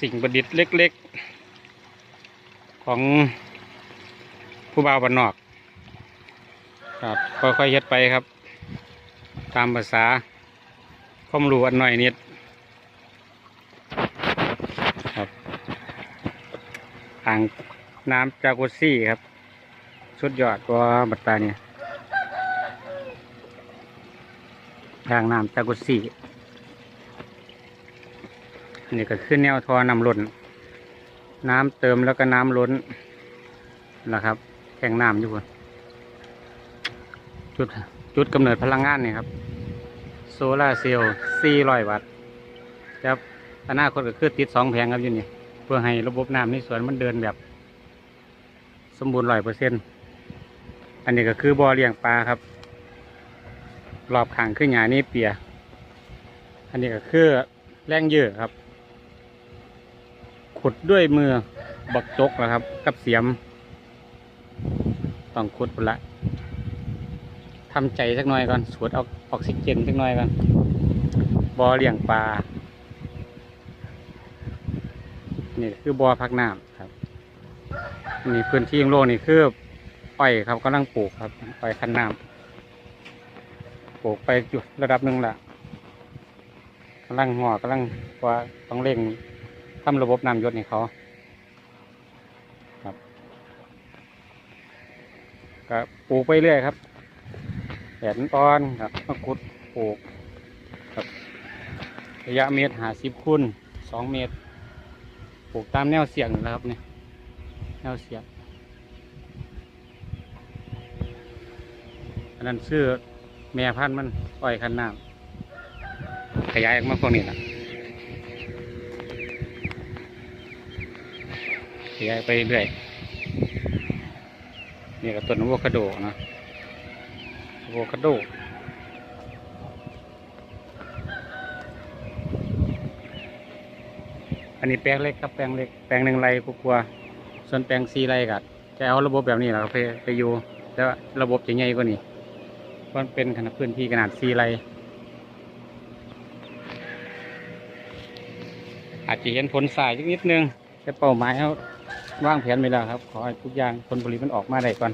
สิ่งประดิษฐ์เล็กๆ ของผู้บ่าวบ้านนอก ครับค่อยๆเฮ็ดไปครับ ตามภาษาความรู้อันหน่อยนิดครับอ่างน้ำจากุซี่ครับ สุดยอดกว่าบัตตาเนี่ยอ่างน้ำจากุซี่ อันนี่ก็ขึ้นแนวทอนำล้น น้ำเติมแล้วก็น้ำล้นนะครับแข่งน้ำอยู่บนจุดจุดกำเนิดพลังงานนี่ครับ โซลาเซลล์400 วัตต์ครับอนาคตก็คือติดสองแผงครับอยู่นี่เพื่อให้ระบบน้ำในสวนมันเดินแบบ สมบูรณ์ร้อยเปอร์เซ็นต์อันนี้ก็คือบ่อเลี้ยงปลาครับรอบข้างขึ้นหยานี่เปีย อันนี้ก็คือแรงเยอะครับ ขุดด้วยมือบักจกนะครับ กับเสียม ต้องขุดละทำใจสักหน่อยก่อนสูดเอาออกซิเจนสักหน่อยก่อนบ่อเลี้ยงปลานี่คือบ่อพักน้ำครับนี่พื้นที่โล่งนี่คืออ้อยครับกำลังปลูกครับอ้อยคันน้ำปลูกไปจุดระดับหนึ่งละกำลังหัวกำลังว่าต้องเร่ง ทำระบบน้ำยศให้เขาครับก็ปลูกไปเรื่อยครับแผนตอนครับมาขุดปลูกครับระยะเมตรหาสิบคูณสองเมตร ปลูกตามแนวเสียงนะครับเนี่ยแนวเสียงอันนั้นชื่อแม่พันธุ์มันอ้อยคันน้ำขยายออกมาพวกนี้นะ ขยายไปเรื่อยนี่ก็ต้นอะโวคาโดนะอะโวคาโดอันนี้แปลงเล็กครับแปลงเล็กแปลงหนึ่งไรกลัวส่วนแปลงสี่ไรกัดจะเอาระบบแบบนี้แหละครับไปไปอยู่แต่ว่าระบบจะใหญ่กว่านี้เพราะมันเป็นขนาดพื้นที่ขนาดสี่ไรอาจจะเห็นผลสายนิดนึงแต่เป้าหมายเขา วางแผนไปแล้วครับ ขอให้ทุกอย่างผลผลิตมันออกมาได้ก่อน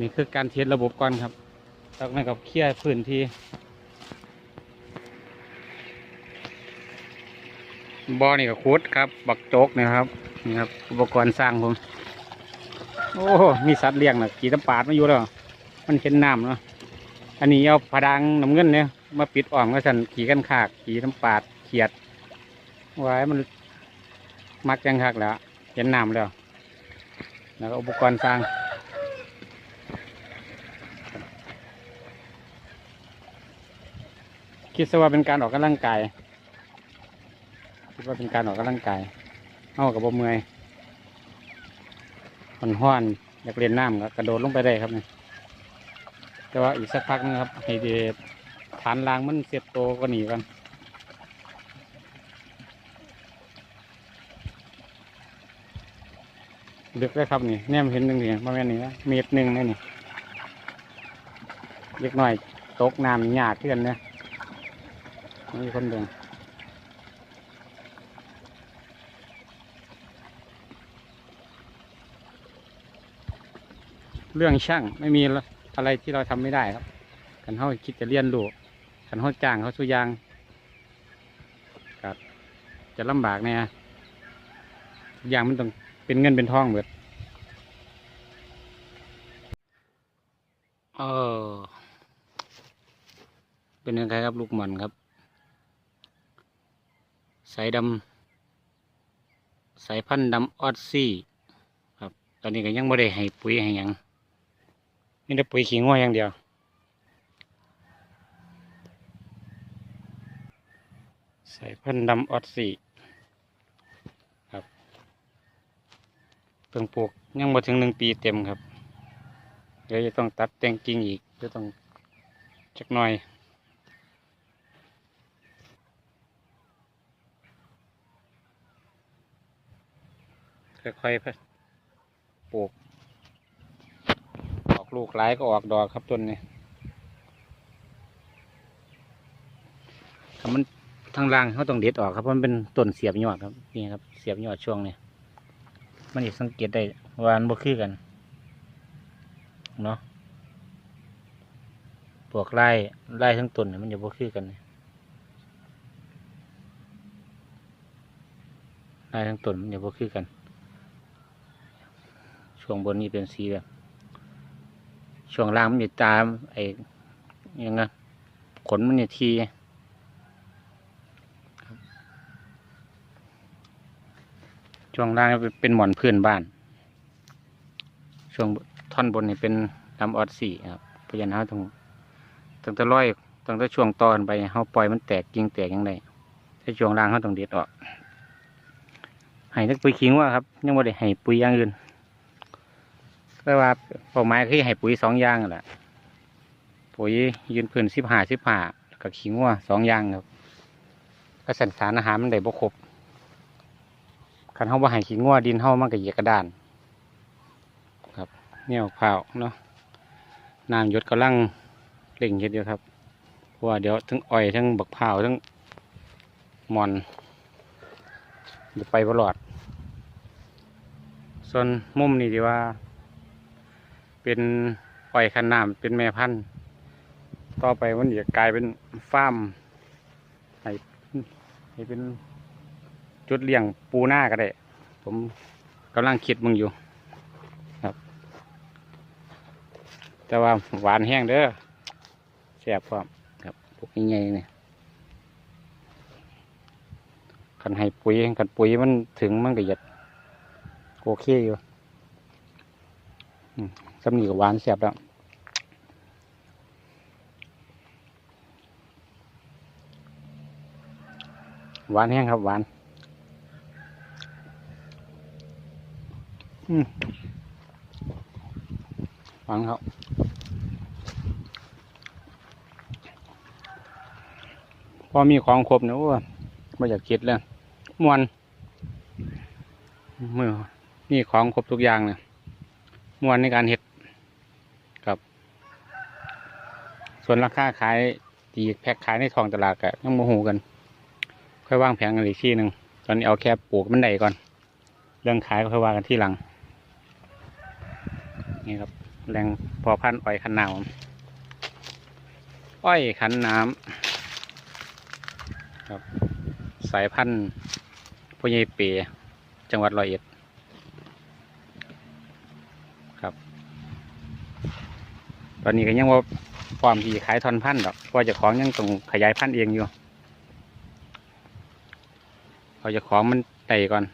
นี่คือการเทสระบบก่อนครับจากนั้นก็เคลียร์พื้นที่บ่อนี่ก็ขุดครับ บักโจกนี่ครับ นี่ครับ อุปกรณ์สร้างผม โอ้ มีสัตว์เลี้ยงนะขี่ตะปาดมาอยู่แล้ว มันเห็นน้ำเนาะ อันนี้เอาผดังน้ำเงินเนี่ย มาปิดอ่อมก็สันขี่กันขาก ขี่น้ำปาดเขียด ไว้มันมักจังคักแล้ว เห็นน้ำแล้ว แล้วก็อุปกรณ์สร้างคิดซะว่าเป็นการออกกำลังกาย คิดว่าเป็นการออกกำลังกายเอากับบ่เมื่อยหอนห้อนอยากเรียนน้ำก็กระโดดลงไปได้ครับเนี่ยแต่ว่าอีกสักพักนึงครับให้เด ฐานรางมันเสียบโตก็หนีกันดึกได้ครับนี่แนมเห็นหนึ่งนี่ประมาณนี้นะเมตรหนึ่งนี่นี่เล็กน้อยตกน้ำหยากขึ้นเนี่ยมีคนเดินเรื่องช่างไม่มีอะไรที่เราทำไม่ได้ครับกันเขาคิดจะเรียนรู้ กันเขาจ้างเขาสุยางครับจะลำบากเนี่ยทุกอย่างมันต้องเป็นเงินเป็นทองเบิดเออ เป็นยังไงครับลูกหมันครับ สายดำสายพันธุ์ดำออดซี่ครับ ตอนนี้ก็ยังไม่ได้ให้ปุ๋ยให้ยังนี่ได้ปุ๋ยขี้งัวอย่างเดียว สายพันธุ์ดำออดซี่ครับเพิ่งปลูกยังมาถึงหนึ่งปีเต็มครับเดี๋ยวจะต้องตัดแต่งกิ่งอีกจะต้องจักหน่อยค่อยๆปลูก ออกลูกหลายก็ออกดอกครับต้นนี้ถ้ามัน ทางล่างเขาต้องเด็ดออกครับเพราะมันเป็นต้นเสียบยอดครับนี่ครับเสียบยอดช่วงเนี้มันจะสังเกตได้วันบ่คือกันเนาะพวกไล่ไล่ทั้งต้นเนี่ยมันจะบ่คือกันไล่ทั้งต้นมันจะบ่คือกัน ช่วงบนนี้เป็นสีแบบช่วงล่างมันจะตามไอ้ยังไงขนมันจะที ช่วงล่างเป็นหมอนพื้นบ้าน ช่วงท่อนบนนี่เป็นลำออดสี่ครับเพราะฉะนั้นเราต้องตั้งแต่ร้อยตั้งแต่ช่วงตอนไปเขาปล่อยมันแตกกิ่งแตกยังไงถ้าช่วงล่างเขาต้องเด็ดออกให้นักปุ๋ยขิงว่าครับยังไม่ได้ให้ปุ๋ยอย่างอื่นแต่ว่าเป้าหมายคือให้ปุ๋ยสองอย่างนั่นแหละปุ๋ยยืนพื้นสิบห้าสิบห้ากับขิงว่าสองอย่างครับก็สันสารอาหารมันได้บ่ครบ คันเฮาบ่ให้ขี้งัวดินเฮามันก็เหยียกระดาน ครับเนี่ยเผาวเนาะน้ำหยศกำลังเล่งเฮ็ดอยู่ครับเพราะว่าเดี๋ยวทั้งอ้อยทั้งบักเผาวทั้งมอนเดี๋ยวไปบลอด ส่วนมุมนี่ดีว่า เป็นอ้อยคันน้ำเป็นแม่พันธุ์ต่อไปมันจะกลายเป็นฟาร์มให้ให้เป็น จุดเลี้ยงปูหน้าก็ได้ ผมกำลังคิดมึงอยู่ครับ แต่ว่าหวานแห้งเด้อแซ่บพร้อมครับพวกนี้ไงเนี่ยกันให้ปุ๋ยกันปุ๋ยมันถึงมันก็หยัดโอเคอยู่อืมสำนีกับหวานแซ่บแล้วหวานแห้งครับหวาน อืม ฟังครับพอมีของครบเนี่ยโอ้ยไม่อยากคิดเลยมวนมือมีของครบทุกอย่างเนี่ยมวนในการเห็ดครับ ส่วนราคาขายตีแพ็คขายในท้องตลาดกะยังโมโหกัน ค่อยว่างแผนกันอีกที่หนึ่งตอนนี้เอาแค่ปลูกมันไดก่อน เรื่องขายก็ค่อยว่ากันที่หลัง นี่ครับแรงพอพันธุ์อ้อยขันน้ำอ้อยขันน้ำครับ สายพันธุ์พญเปียจังหวัดร้อยเอ็ดครับ ตอนนี้ก็ยังว่าความที่ขายทอนพันธุ์ดอกเพราะจะของยังต้องขยายพันธุ์เองอยู่เอาเจะของมันไต่ก่อน